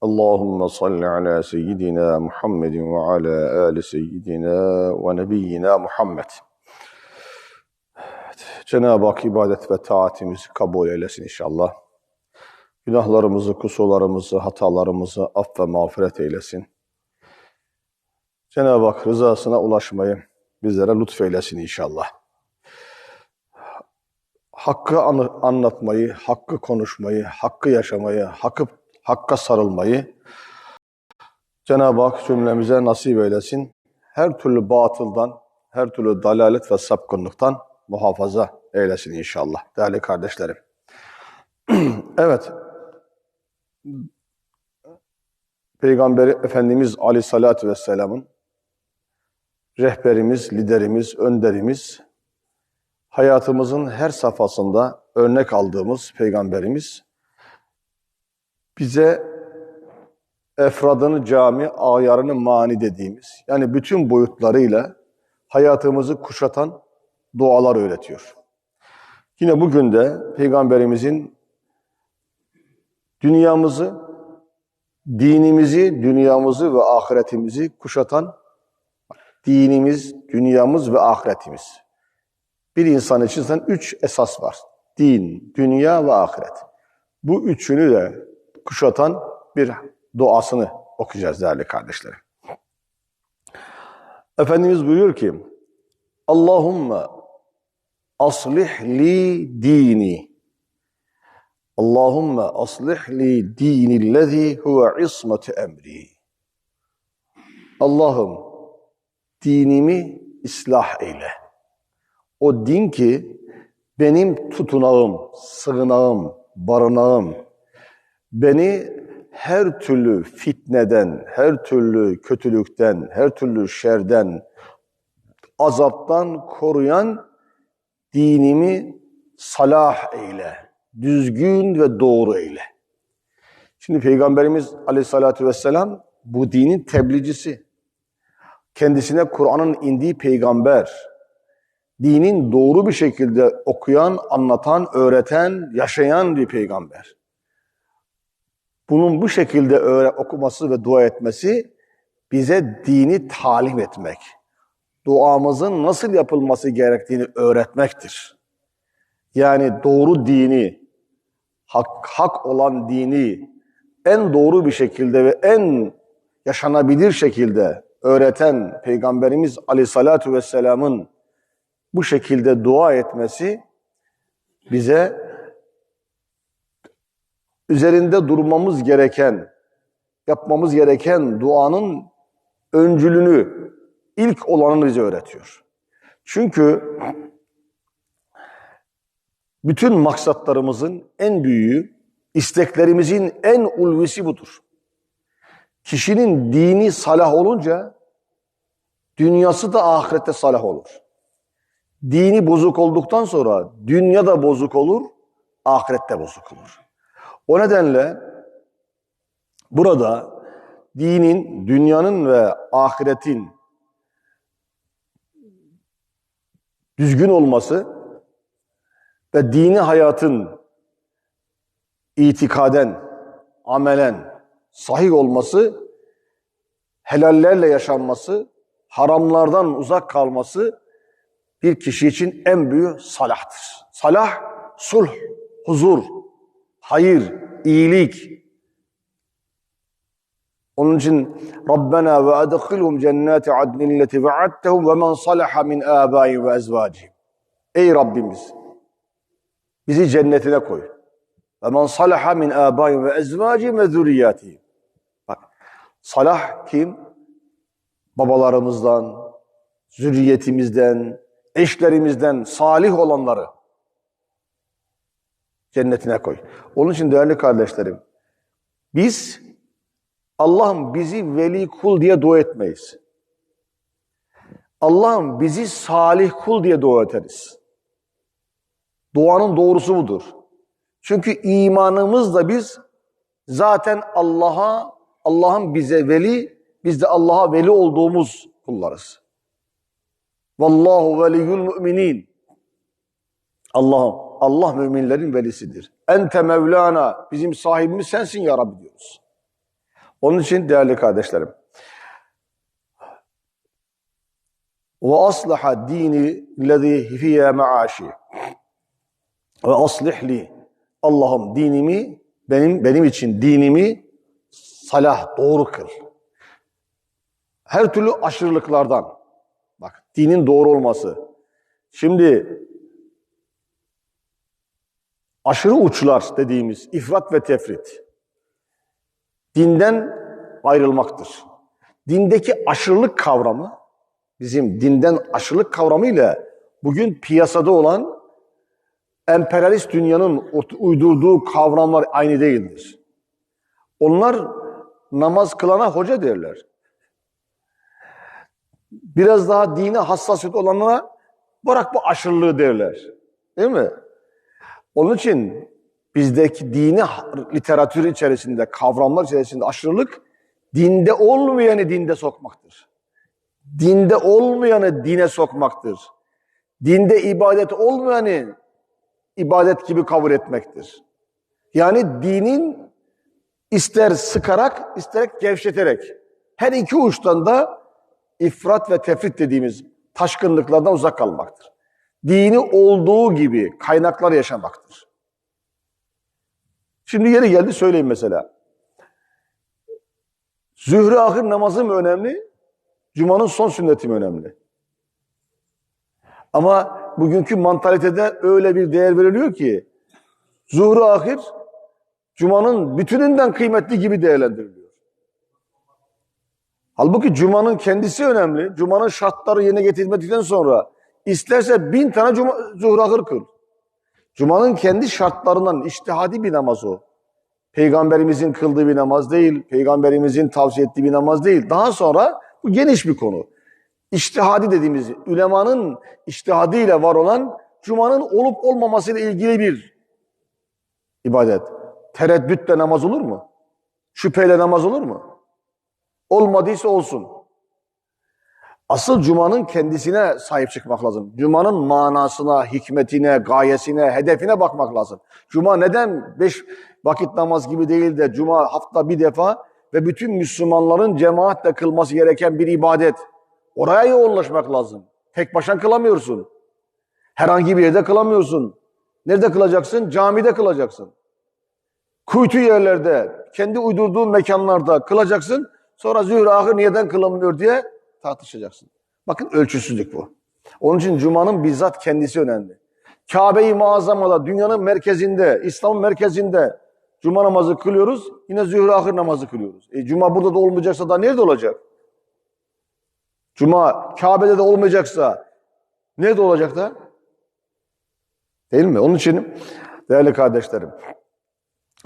Allahümme salli ala seyyidina Muhammedin ve ala âli seyyidina ve nebiyyina Muhammed. Evet, Cenab-ı Hak ibadet ve taatimizi kabul eylesin inşallah. Günahlarımızı, kusurlarımızı, hatalarımızı aff ve mağfiret eylesin. Cenab-ı Hak rızasına ulaşmayı bizlere lütfeylesin inşallah. Hakkı anlatmayı, hakkı konuşmayı, hakkı yaşamayı, hakkı hakka sarılmayı Cenab-ı Hak cümlemize nasip eylesin. Her türlü batıldan, her türlü dalalet ve sapkınlıktan muhafaza eylesin inşallah. Değerli kardeşlerim. evet. Peygamberi Efendimiz Aleyhisselatü Vesselam'ın rehberimiz, liderimiz, önderimiz, hayatımızın her safhasında örnek aldığımız peygamberimiz bize efradını cami, ayarını mani dediğimiz yani bütün boyutlarıyla hayatımızı kuşatan dualar öğretiyor. Yine bugün de peygamberimizin dünyamızı, dinimizi, dünyamızı ve ahiretimizi kuşatan dinimiz, dünyamız ve ahiretimiz. Bir insan için zaten üç esas var. Din, dünya ve ahiret. Bu üçünü de kuşatan bir duasını okuyacağız değerli kardeşlerim. Efendimiz buyuruyor ki Allahümme aslih li dini Allahümme aslih li dinillezi huve ismeti emri Allah'ım dinimi ıslah eyle. O din ki benim tutunağım, sığınağım, barınağım, beni her türlü fitneden, her türlü kötülükten, her türlü şerden, azaptan koruyan dinimi salah eyle, düzgün ve doğru eyle. Şimdi Peygamberimiz aleyhissalatü vesselam bu dinin tebliğcisi. Kendisine Kur'an'ın indiği peygamber. Dinin doğru bir şekilde okuyan, anlatan, öğreten, yaşayan bir peygamber. Bunun bu şekilde öğre- okuması ve dua etmesi bize dini talim etmek. Duamızın nasıl yapılması gerektiğini öğretmektir. Yani doğru dini, hak, hak olan dini en doğru bir şekilde ve en yaşanabilir şekilde öğreten Peygamberimiz Aleyhisselatü Vesselam'ın bu şekilde dua etmesi bize üzerinde durmamız gereken, yapmamız gereken duanın öncülünü, ilk olanını bize öğretiyor. Çünkü bütün maksatlarımızın en büyüğü, isteklerimizin en ulvisi budur. Kişinin dini salah olunca dünyası da ahirette salah olur. Dini bozuk olduktan sonra dünya da bozuk olur, ahirette bozuk olur. O nedenle burada dinin, dünyanın ve ahiretin düzgün olması ve dini hayatın itikaden, amelen sahih olması, helallerle yaşanması, haramlardan uzak kalması bir kişi için en büyük salahtır. Salah, sulh, huzur, hayır, iyilik. Onun için Rabbena ve adkhilhum cennati adnin leti ve'adtehum ve men salaha min abaihim ve ezvacihim. Ey Rabbimiz bizi cennetine koy. Ve men salaha min abaihim ve ezvacihim ve zürriyatihim. Bak salah kim? Babalarımızdan, zürriyetimizden, eşlerimizden salih olanları cennetine koy. Onun için değerli kardeşlerim, biz Allah'ım bizi veli kul diye dua etmeyiz. Allah'ım bizi salih kul diye dua ederiz. Duanın doğrusu budur. Çünkü imanımızla biz zaten Allah'a, Allah'ın bize veli, biz de Allah'a veli olduğumuz kullarız. Vallahu veliyyul müminin. Allah'ım, Allah müminlerin velisidir. Ente Mevlana, bizim sahibimiz sensin ya Rabbi diyoruz. Onun için değerli kardeşlerim, ve aslaha dini lezi fiye maaşi ve aslihli Allah'ım dinimi benim benim için dinimi salah doğru kıl. Her türlü aşırılıklardan bak dinin doğru olması. Şimdi aşırı uçlar dediğimiz ifrat ve tefrit dinden ayrılmaktır. Dindeki aşırılık kavramı bizim dinden aşırılık kavramı ile bugün piyasada olan emperyalist dünyanın uydurduğu kavramlar aynı değildir. Onlar namaz kılana hoca derler. Biraz daha dine hassasiyet olanlara bırak bu aşırılığı derler. Değil mi? Onun için bizdeki dini literatür içerisinde, kavramlar içerisinde aşırılık dinde olmayanı dinde sokmaktır. Dinde olmayanı dine sokmaktır. Dinde ibadet olmayanı ibadet gibi kabul etmektir. Yani dinin ister sıkarak, ister gevşeterek her iki uçtan da ifrat ve tefrit dediğimiz taşkınlıklardan uzak kalmaktır. Dini olduğu gibi kaynaklar yaşamaktır. Şimdi yeri geldi söyleyeyim mesela. Zühre ahir namazı mı önemli? Cuma'nın son sünneti mi önemli? Ama bugünkü mantalitede öyle bir değer veriliyor ki zuhru ahir Cuma'nın bütününden kıymetli gibi değerlendiriliyor. Halbuki Cuma'nın kendisi önemli. Cuma'nın şartları yerine getirilmedikten sonra isterse bin tane Cuma, zuhru ahir kıl. Cuma'nın kendi şartlarından iştihadi bir namaz o. Peygamberimizin kıldığı bir namaz değil, peygamberimizin tavsiye ettiği bir namaz değil. Daha sonra bu geniş bir konu. İçtihadi dediğimiz, ülemanın içtihadiyle var olan Cuma'nın olup olmamasıyla ilgili bir ibadet. Tereddütle namaz olur mu? Şüpheyle namaz olur mu? Olmadıysa olsun. Asıl Cuma'nın kendisine sahip çıkmak lazım. Cuma'nın manasına, hikmetine, gayesine, hedefine bakmak lazım. Cuma neden beş vakit namaz gibi değil de Cuma hafta bir defa ve bütün Müslümanların cemaatle kılması gereken bir ibadet. Oraya yoğunlaşmak lazım. Tek başına kılamıyorsun. Herhangi bir yerde kılamıyorsun. Nerede kılacaksın? Camide kılacaksın. Kuytu yerlerde, kendi uydurduğun mekanlarda kılacaksın. Sonra zühre ahir niyeden kılamıyor diye tartışacaksın. Bakın ölçüsüzlük bu. Onun için Cuma'nın bizzat kendisi önemli. Kabe-i Muazzama'da, dünyanın merkezinde, İslam'ın merkezinde Cuma namazı kılıyoruz. Yine zühre ahir namazı kılıyoruz. E, Cuma burada da olmayacaksa da nerede olacak? Cuma Kabe'de de olmayacaksa nerede olacak da? Değil mi? Onun için değerli kardeşlerim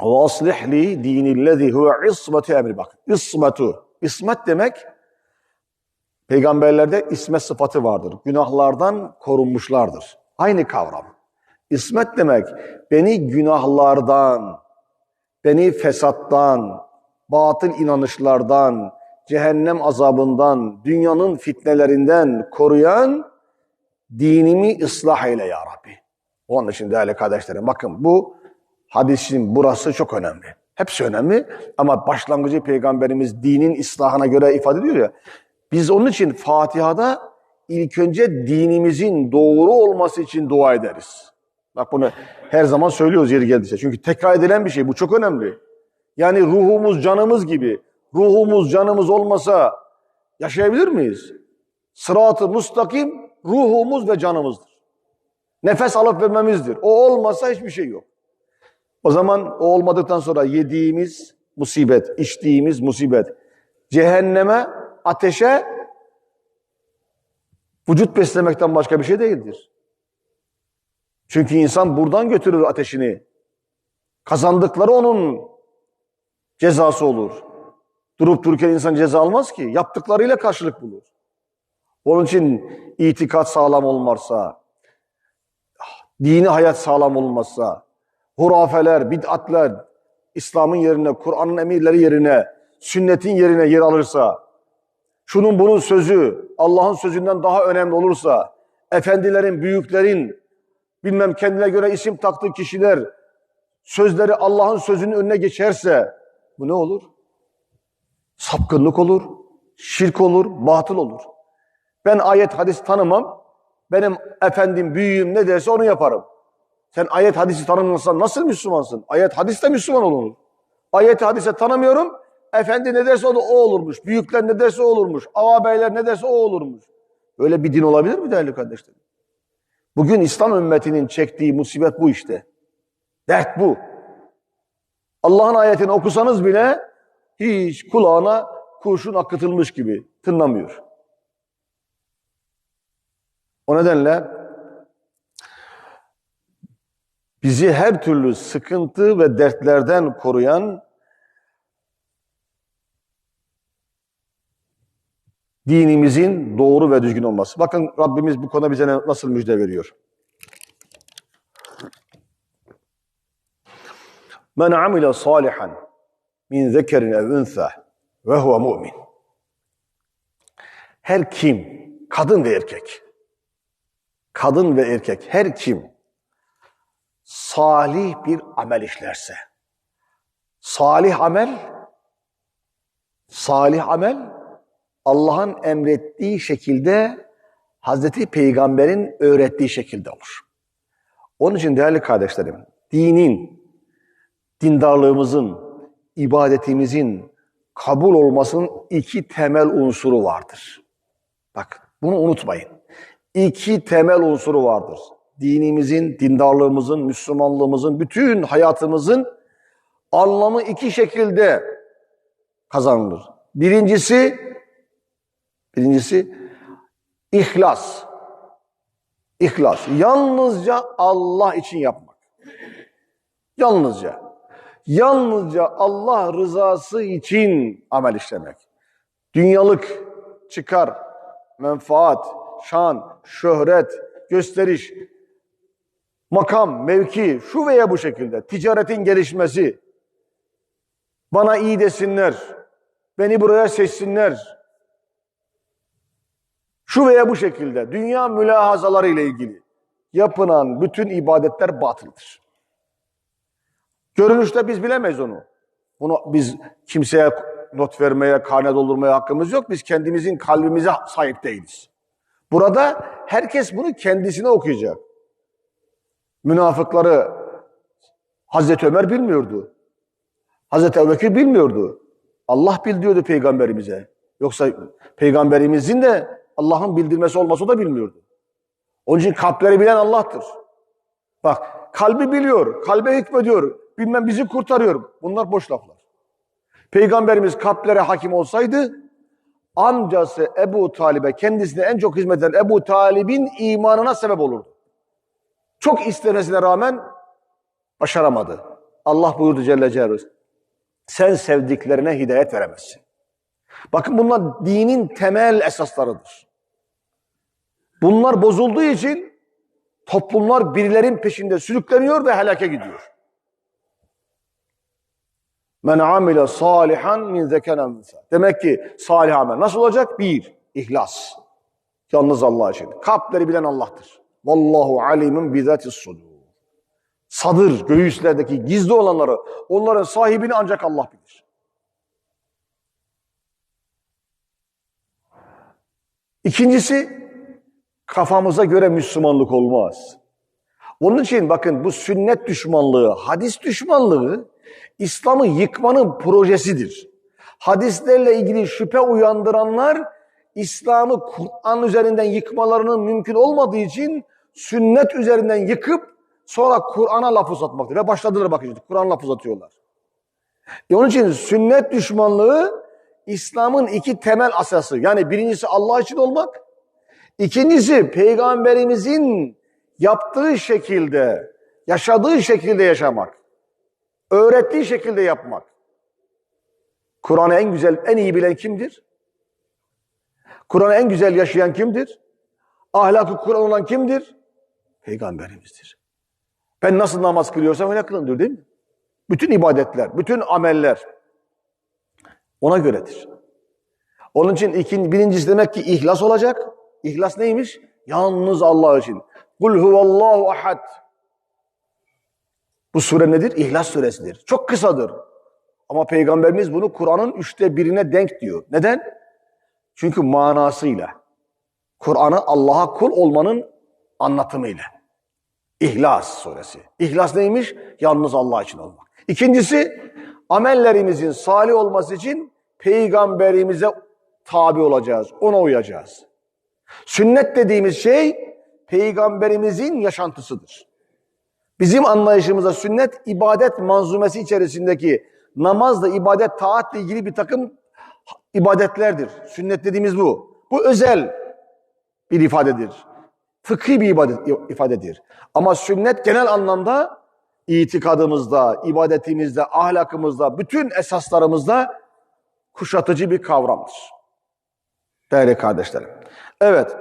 ve aslih li dinillezî huve ismetu emri. Bak ismetu. İsmet demek peygamberlerde ismet sıfatı vardır. Günahlardan korunmuşlardır. Aynı kavram. İsmet demek beni günahlardan, beni fesattan, batıl inanışlardan, cehennem azabından, dünyanın fitnelerinden koruyan dinimi ıslah eyle ya Rabbi. Onun için değerli kardeşlerim bakın bu hadisin burası çok önemli. Hepsi önemli ama başlangıcı peygamberimiz dinin ıslahına göre ifade ediyor ya. Biz onun için Fatiha'da ilk önce dinimizin doğru olması için dua ederiz. Bak bunu her zaman söylüyoruz yeri geldiyse. Çünkü tekrar edilen bir şey. Bu çok önemli. Yani ruhumuz, canımız gibi. Ruhumuz, canımız olmasa yaşayabilir miyiz? Sırat-ı mustakim ruhumuz ve canımızdır. Nefes alıp vermemizdir. O olmasa hiçbir şey yok. O zaman o olmadıktan sonra yediğimiz musibet, içtiğimiz musibet, cehenneme, ateşe vücut beslemekten başka bir şey değildir. Çünkü insan buradan götürür ateşini. Kazandıkları onun cezası olur. Durup dururken insan ceza almaz ki. Yaptıklarıyla karşılık bulur. Onun için itikat sağlam olmazsa, dini hayat sağlam olmazsa, hurafeler, bid'atler, İslam'ın yerine, Kur'an'ın emirleri yerine, sünnetin yerine yer alırsa, şunun bunun sözü Allah'ın sözünden daha önemli olursa, efendilerin, büyüklerin, bilmem kendine göre isim taktığı kişiler, sözleri Allah'ın sözünün önüne geçerse, bu ne olur? Sapkınlık olur, şirk olur, batıl olur. Ben ayet hadis tanımam, benim efendim, büyüğüm ne derse onu yaparım. Sen ayet hadisi tanımıyorsan nasıl Müslümansın? Ayet hadiste Müslüman olunur. Ayet hadise tanımıyorum, efendi ne derse o da o olurmuş. Büyükler ne derse o olurmuş. Ağabeyler ne derse o olurmuş. Böyle bir din olabilir mi değerli kardeşlerim? Bugün İslam ümmetinin çektiği musibet bu işte. Dert bu. Allah'ın ayetini okusanız bile hiç kulağına kurşun akıtılmış gibi tınlamıyor. O nedenle bizi her türlü sıkıntı ve dertlerden koruyan dinimizin doğru ve düzgün olması. Bakın Rabbimiz bu konuda bize nasıl müjde veriyor. Men amile salihan min zekerin ev unsa ve huve mu'min. Her kim, kadın ve erkek, kadın ve erkek, her kim salih bir amel işlerse, salih amel, salih amel, Allah'ın emrettiği şekilde, Hazreti Peygamber'in öğrettiği şekilde olur. Onun için değerli kardeşlerim, dinin, dindarlığımızın, ibadetimizin kabul olmasının iki temel unsuru vardır. Bak bunu unutmayın. İki temel unsuru vardır. Dinimizin, dindarlığımızın, Müslümanlığımızın, bütün hayatımızın anlamı iki şekilde kazanılır. Birincisi, birincisi ihlas. İhlas. Yalnızca Allah için yapmak. Yalnızca. Yalnızca Allah rızası için amel işlemek. Dünyalık çıkar, menfaat, şan, şöhret, gösteriş, makam, mevki, şu veya bu şekilde ticaretin gelişmesi, bana iyi desinler, beni buraya seçsinler, şu veya bu şekilde dünya mülahazaları ile ilgili yapılan bütün ibadetler batıldır. Görünüşte biz bilemeyiz onu. Bunu biz kimseye not vermeye, karne doldurmaya hakkımız yok. Biz kendimizin kalbimize sahip değiliz. Burada herkes bunu kendisine okuyacak. Münafıkları Hazreti Ömer bilmiyordu. Hazreti Ebubekir bilmiyordu. Allah bildiriyordu peygamberimize. Yoksa peygamberimizin de Allah'ın bildirmesi olmasa da bilmiyordu. Onun için kalpleri bilen Allah'tır. Bak kalbi biliyor, kalbe hükmediyor, bilmem bizi kurtarıyor. Bunlar boş laflar. Peygamberimiz kalplere hakim olsaydı amcası Ebu Talib'e kendisine en çok hizmet eden Ebu Talib'in imanına sebep olurdu. Çok istemesine rağmen başaramadı. Allah buyurdu Celle Celaluhu. Sen sevdiklerine hidayet veremezsin. Bakın bunlar dinin temel esaslarıdır. Bunlar bozulduğu için toplumlar birilerin peşinde sürükleniyor ve helake gidiyor. Men amile salihan min zekenen Demek ki salih amel nasıl olacak? Bir, ihlas. Yalnız Allah için. Kalpleri bilen Allah'tır. Vallahu alimun bizatis sudur. Sadır, göğüslerdeki gizli olanları, onların sahibini ancak Allah bilir. İkincisi, kafamıza göre Müslümanlık olmaz. Onun için bakın bu sünnet düşmanlığı, hadis düşmanlığı İslam'ı yıkmanın projesidir. Hadislerle ilgili şüphe uyandıranlar İslam'ı Kur'an üzerinden yıkmalarının mümkün olmadığı için sünnet üzerinden yıkıp sonra Kur'an'a laf uzatmaktır. Ve başladılar bakın Kur'an laf uzatıyorlar. E onun için sünnet düşmanlığı İslam'ın iki temel asası. Yani birincisi Allah için olmak, ikincisi peygamberimizin yaptığı şekilde, yaşadığı şekilde yaşamak. Öğrettiği şekilde yapmak. Kur'an'ı en güzel, en iyi bilen kimdir? Kur'an'ı en güzel yaşayan kimdir? Ahlakı Kur'an olan kimdir? Peygamberimizdir. Ben nasıl namaz kılıyorsam öyle kılındır değil mi? Bütün ibadetler, bütün ameller ona göredir. Onun için ikinci, birincisi demek ki ihlas olacak. İhlas neymiş? Yalnız Allah için. Kul huvallahu ahad. Bu sure nedir? İhlas suresidir. Çok kısadır. Ama Peygamberimiz bunu Kur'an'ın üçte birine denk diyor. Neden? Çünkü manasıyla. Kur'an'ı Allah'a kul olmanın anlatımıyla. İhlas suresi. İhlas neymiş? Yalnız Allah için olmak. İkincisi, amellerimizin salih olması için peygamberimize tabi olacağız. Ona uyacağız. Sünnet dediğimiz şey peygamberimizin yaşantısıdır. Bizim anlayışımızda sünnet ibadet manzumesi içerisindeki namazla, ibadet, taatle ilgili bir takım ibadetlerdir. Sünnet dediğimiz bu. Bu özel bir ifadedir. Fıkhi bir ibadet, ifadedir. Ama sünnet genel anlamda itikadımızda, ibadetimizde, ahlakımızda, bütün esaslarımızda kuşatıcı bir kavramdır. Değerli kardeşlerim. Evet,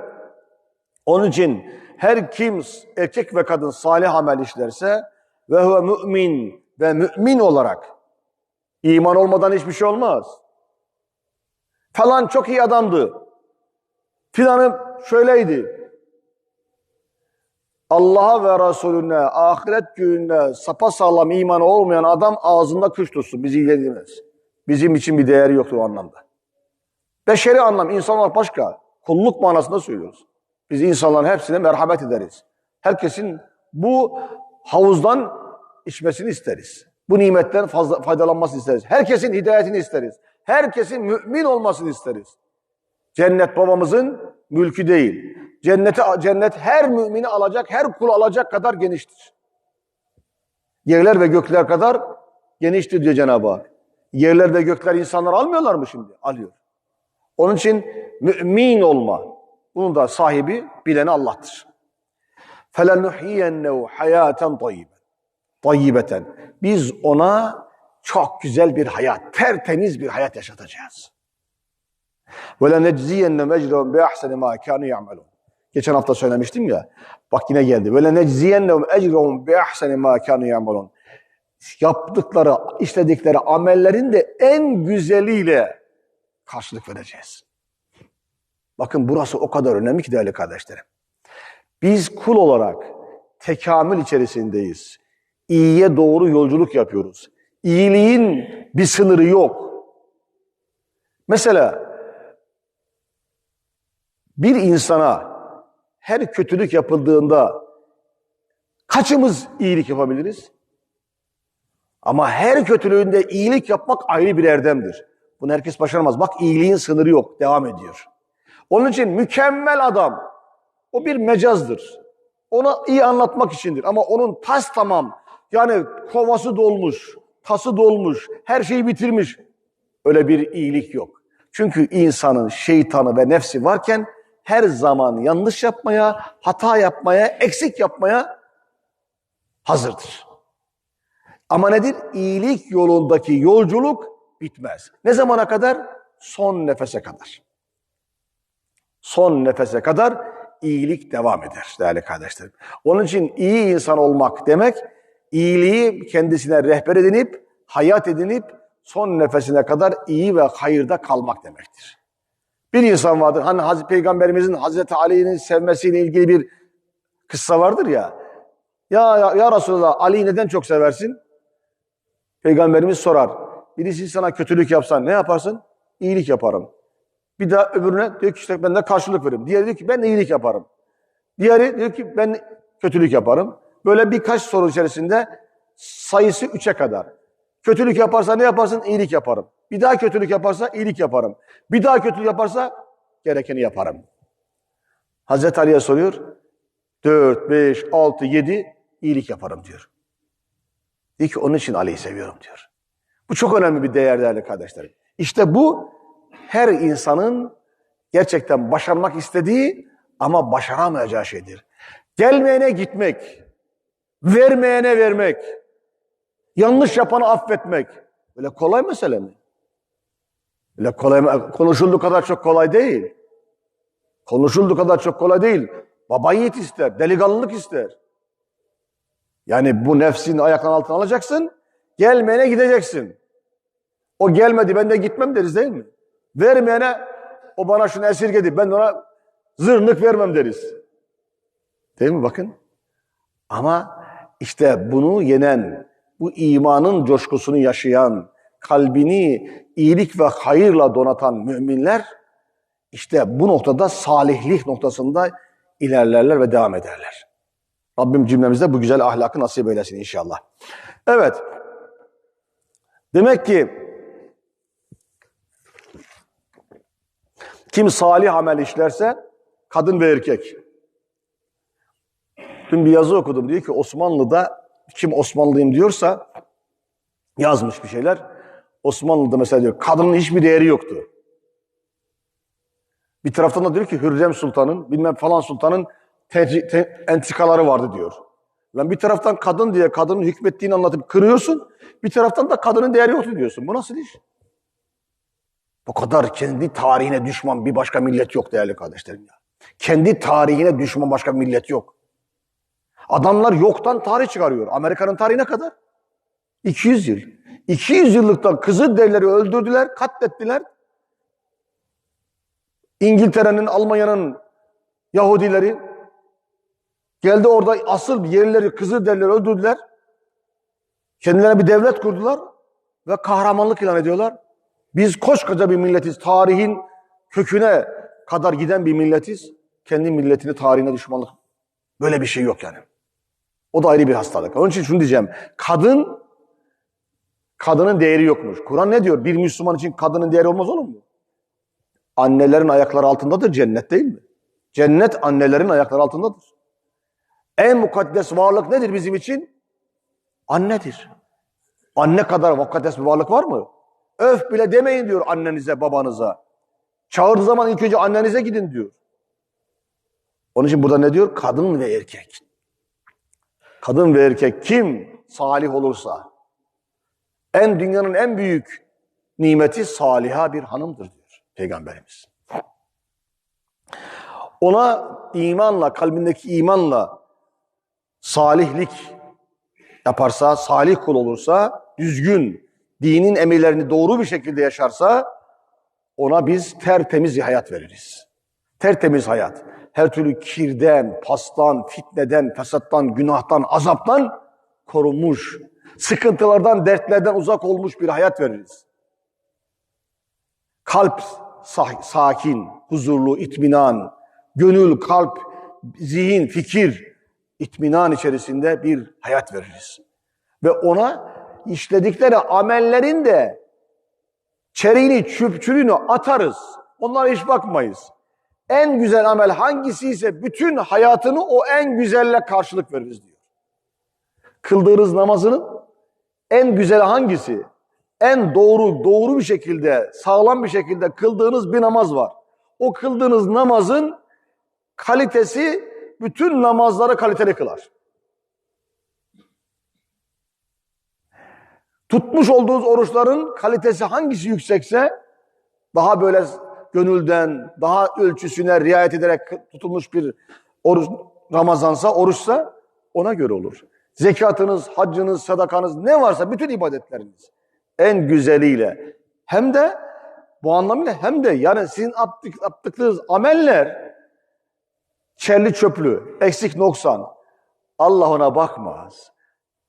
onun için her kim erkek ve kadın salih amel işlerse ve huve mümin ve mümin olarak iman olmadan hiçbir şey olmaz. Falan çok iyi adamdı. Filanı şöyleydi. Allah'a ve Resulüne, ahiret gününe sapasağlam imanı olmayan adam ağzında kış tutsun. Bizi ilgilendirmez. Bizim için bir değeri yoktur o anlamda. Beşeri anlam, insan olarak başka. Kulluk manasında söylüyoruz. Biz insanların hepsine merhamet ederiz. Herkesin bu havuzdan içmesini isteriz. Bu nimetten fazla faydalanmasını isteriz. Herkesin hidayetini isteriz. Herkesin mümin olmasını isteriz. Cennet babamızın mülkü değil. Cennete, cennet her mümini alacak, her kulu alacak kadar geniştir. Yerler ve gökler kadar geniştir diyor Cenab-ı Hak. Yerler ve gökler insanlar almıyorlar mı şimdi? Alıyor. Onun için mümin olma, bunun da sahibi bileni Allah'tır. فَلَنُحِيَنَّهُ حَيَاتًا طَيِّبًا طَيِّبَةً Biz ona çok güzel bir hayat, tertemiz bir hayat yaşatacağız. وَلَنَجْزِيَنَّ مَجْرَهُمْ بِأَحْسَنِ مَا كَانُوا يَعْمَلُونَ Geçen hafta söylemiştim ya. Bak yine geldi. Böyle necziyennehum ecrehum bi ahseni ma kanu yamalun. Yaptıkları, işledikleri amellerin de en güzeliyle karşılık vereceğiz. Bakın burası o kadar önemli ki değerli kardeşlerim. Biz kul olarak tekamül içerisindeyiz. İyiye doğru yolculuk yapıyoruz. İyiliğin bir sınırı yok. Mesela bir insana her kötülük yapıldığında kaçımız iyilik yapabiliriz? Ama her kötülüğünde iyilik yapmak ayrı bir erdemdir. Bunu herkes başaramaz. Bak iyiliğin sınırı yok. Devam ediyor. Onun için mükemmel adam. O bir mecazdır. Ona iyi anlatmak içindir. Ama onun tas tamam. Yani kovası dolmuş, tası dolmuş, her şeyi bitirmiş. Öyle bir iyilik yok. Çünkü insanın şeytanı ve nefsi varken her zaman yanlış yapmaya, hata yapmaya, eksik yapmaya hazırdır. Ama nedir? İyilik yolundaki yolculuk bitmez. Ne zamana kadar? Son nefese kadar. Son nefese kadar iyilik devam eder değerli kardeşlerim. Onun için iyi insan olmak demek, iyiliği kendisine rehber edinip, hayat edinip, son nefesine kadar iyi ve hayırda kalmak demektir. Bir insan vardır, hani Hazreti Peygamberimizin Hazreti Ali'nin sevmesiyle ilgili bir kıssa vardır ya. Ya, ya, ya Resulallah Ali'yi neden çok seversin? Peygamberimiz sorar. Birisi sana kötülük yapsan ne yaparsın? İyilik yaparım. Bir daha öbürüne diyor ki işte ben de karşılık veririm. Diğeri diyor ki ben de iyilik yaparım. Diğeri diyor ki ben kötülük yaparım. Böyle birkaç soru içerisinde sayısı üçe kadar. Kötülük yaparsa ne yaparsın? İyilik yaparım. Bir daha kötülük yaparsa iyilik yaparım. Bir daha kötülük yaparsa gerekeni yaparım. Hazreti Ali'ye soruyor. Dört, beş, altı, yedi iyilik yaparım diyor. Diyor ki onun için Ali'yi seviyorum diyor. Bu çok önemli bir değer değerli kardeşlerim. İşte bu her insanın gerçekten başarmak istediği ama başaramayacağı şeydir. Gelmeyene gitmek, vermeyene vermek, yanlış yapanı affetmek. Böyle kolay mesele mi? Öyle kolay, konuşulduğu kadar çok kolay değil. Konuşulduğu kadar çok kolay değil. Baba yiğit ister, delikanlılık ister. Yani bu nefsin ayaklarının altına alacaksın, gelmeyene gideceksin. O gelmedi ben de gitmem deriz değil mi? Vermeyene o bana şunu esirgedi ben ona zırnık vermem deriz. Değil mi bakın? Ama işte bunu yenen, bu imanın coşkusunu yaşayan, kalbini iyilik ve hayırla donatan müminler işte bu noktada salihlik noktasında ilerlerler ve devam ederler. Rabbim cümlemize bu güzel ahlakı nasip eylesin inşallah. Evet. Demek ki kim salih amel işlerse kadın ve erkek. Dün bir yazı okudum diyor ki Osmanlı'da kim Osmanlıyım diyorsa yazmış bir şeyler. Osmanlı'da mesela diyor kadının hiçbir değeri yoktu. Bir taraftan da diyor ki Hürrem Sultan'ın bilmem falan sultanın entrikaları vardı diyor. Lan bir taraftan kadın diye kadının hükmettiğini anlatıp kırıyorsun. Bir taraftan da kadının değeri yoktu diyorsun. Bu nasıl iş? Bu kadar kendi tarihine düşman bir başka millet yok değerli kardeşlerim ya. Kendi tarihine düşman başka millet yok. Adamlar yoktan tarih çıkarıyor. Amerika'nın tarihi ne kadar? 200 yıl. 200 yıllıktan Kızılderilileri öldürdüler, katlettiler. İngiltere'nin, Almanya'nın Yahudileri geldi orada asıl yerleri Kızılderilileri öldürdüler. Kendilerine bir devlet kurdular ve kahramanlık ilan ediyorlar. Biz koskoca bir milletiz. Tarihin köküne kadar giden bir milletiz. Kendi milletini tarihine düşmanlık. Böyle bir şey yok yani. O da ayrı bir hastalık. Onun için şunu diyeceğim. Kadın kadının değeri yokmuş. Kur'an ne diyor? Bir Müslüman için kadının değeri olmaz olur mu? Annelerin ayakları altındadır cennet değil mi? Cennet annelerin ayakları altındadır. En mukaddes varlık nedir bizim için? Annedir. Anne kadar mukaddes bir varlık var mı? Öf bile demeyin diyor annenize, babanıza. Çağırdığı zaman ilk önce annenize gidin diyor. Onun için burada ne diyor? Kadın ve erkek. Kadın ve erkek kim salih olursa en dünyanın en büyük nimeti saliha bir hanımdır diyor Peygamberimiz. Ona imanla, kalbindeki imanla salihlik yaparsa, salih kul olursa, düzgün, dinin emirlerini doğru bir şekilde yaşarsa ona biz tertemiz bir hayat veririz. Tertemiz hayat. Her türlü kirden, pastan, fitneden, fesattan, günahtan, azaptan korunmuş, sıkıntılardan, dertlerden uzak olmuş bir hayat veririz. Kalp sakin, huzurlu, itminan, gönül, kalp, zihin, fikir, itminan içerisinde bir hayat veririz. Ve ona işledikleri amellerin de çeriğini, çöpçülüğünü atarız. Onlara hiç bakmayız. En güzel amel hangisi ise bütün hayatını o en güzelle karşılık veririz diyor. Kıldığınız namazının en güzel hangisi? En doğru, doğru bir şekilde, sağlam bir şekilde kıldığınız bir namaz var. O kıldığınız namazın kalitesi bütün namazları kaliteli kılar. Tutmuş olduğunuz oruçların kalitesi hangisi yüksekse daha böyle gönülden, daha ölçüsüne riayet ederek tutulmuş bir oruç, Ramazansa, oruçsa ona göre olur. Zekatınız, haccınız, sadakanız ne varsa bütün ibadetleriniz en güzeliyle hem de bu anlamıyla hem de yani sizin yaptık, yaptıklarınız ameller çerli çöplü, eksik noksan Allah ona bakmaz.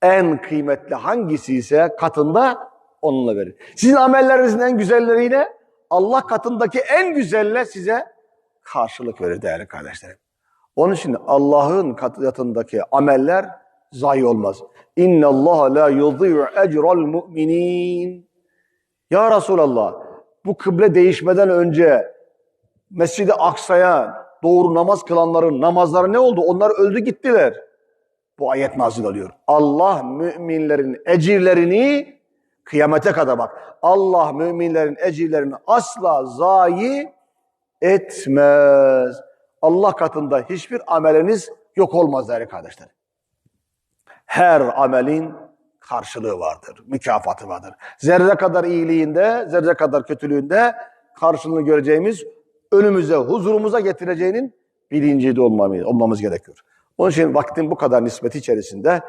En kıymetli hangisi ise katında onunla verir. Sizin amellerinizin en güzelleriyle Allah katındaki en güzelle size karşılık verir değerli kardeşlerim. Onun için Allah'ın katındaki ameller zayi olmaz. İnna Allah la yudhi'u ecral mu'minin. Ya Resulallah bu kıble değişmeden önce Mescid-i Aksa'ya doğru namaz kılanların namazları ne oldu? Onlar öldü gittiler. Bu ayet nazil oluyor. Allah müminlerin ecirlerini kıyamete kadar bak. Allah müminlerin ecirlerini asla zayi etmez. Allah katında hiçbir ameliniz yok olmaz değerli kardeşler. Her amelin karşılığı vardır, mükafatı vardır. Zerre kadar iyiliğinde, zerre kadar kötülüğünde karşılığını göreceğimiz, önümüze, huzurumuza getireceğinin bilincinde olmamız, olmamız gerekiyor. Onun için vaktin bu kadar nispeti içerisinde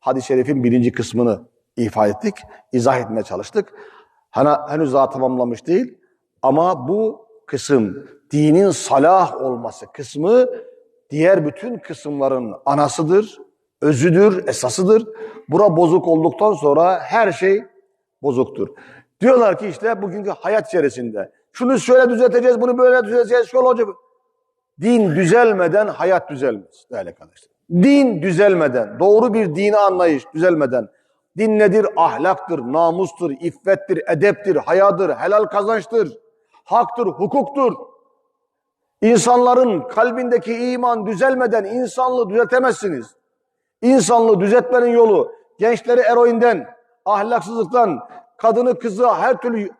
hadis-i şerifin birinci kısmını ifade ettik, izah etmeye çalıştık. Hani henüz daha tamamlamış değil ama bu kısım dinin salah olması kısmı diğer bütün kısımların anasıdır, özüdür, esasıdır. Bura bozuk olduktan sonra her şey bozuktur. Diyorlar ki işte bugünkü hayat içerisinde şunu şöyle düzelteceğiz, bunu böyle düzelteceğiz, şöyle olacak. Din düzelmeden hayat düzelmez değerli arkadaşlar. Din düzelmeden, doğru bir dini anlayış düzelmeden, din nedir? Ahlaktır, namustur, iffettir, edeptir, hayadır, helal kazançtır, haktır, hukuktur. İnsanların kalbindeki iman düzelmeden insanlığı düzeltemezsiniz. İnsanlığı düzeltmenin yolu gençleri eroinden, ahlaksızlıktan, kadını kızı her türlü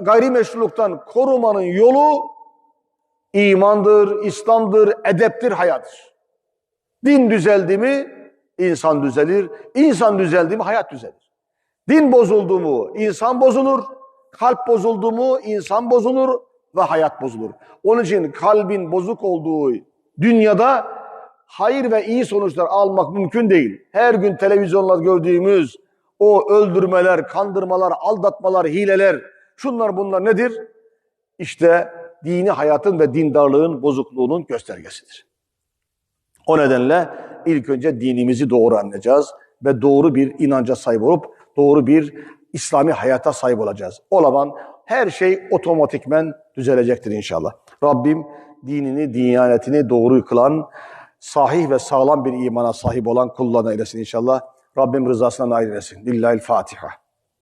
gayrimeşruluktan korumanın yolu imandır, İslam'dır, edeptir, hayattır. Din düzeldi mi insan düzelir, insan düzeldi mi hayat düzelir. Din bozuldu mu insan bozulur, kalp bozuldu mu insan bozulur ve hayat bozulur. Onun için kalbin bozuk olduğu dünyada hayır ve iyi sonuçlar almak mümkün değil. Her gün televizyonlarda gördüğümüz o öldürmeler, kandırmalar, aldatmalar, hileler, şunlar bunlar nedir? İşte dini hayatın ve dindarlığın bozukluğunun göstergesidir. O nedenle ilk önce dinimizi doğru anlayacağız ve doğru bir inanca sahip olup doğru bir İslami hayata sahip olacağız. O zaman her şey otomatikmen düzelecektir inşallah. Rabbim dinini, diyanetini doğru kılan, sahih ve sağlam bir imana sahip olan kullarına eylesin inşallah. Rabbim rızasına nail eylesin. Lillahi'l Fatiha.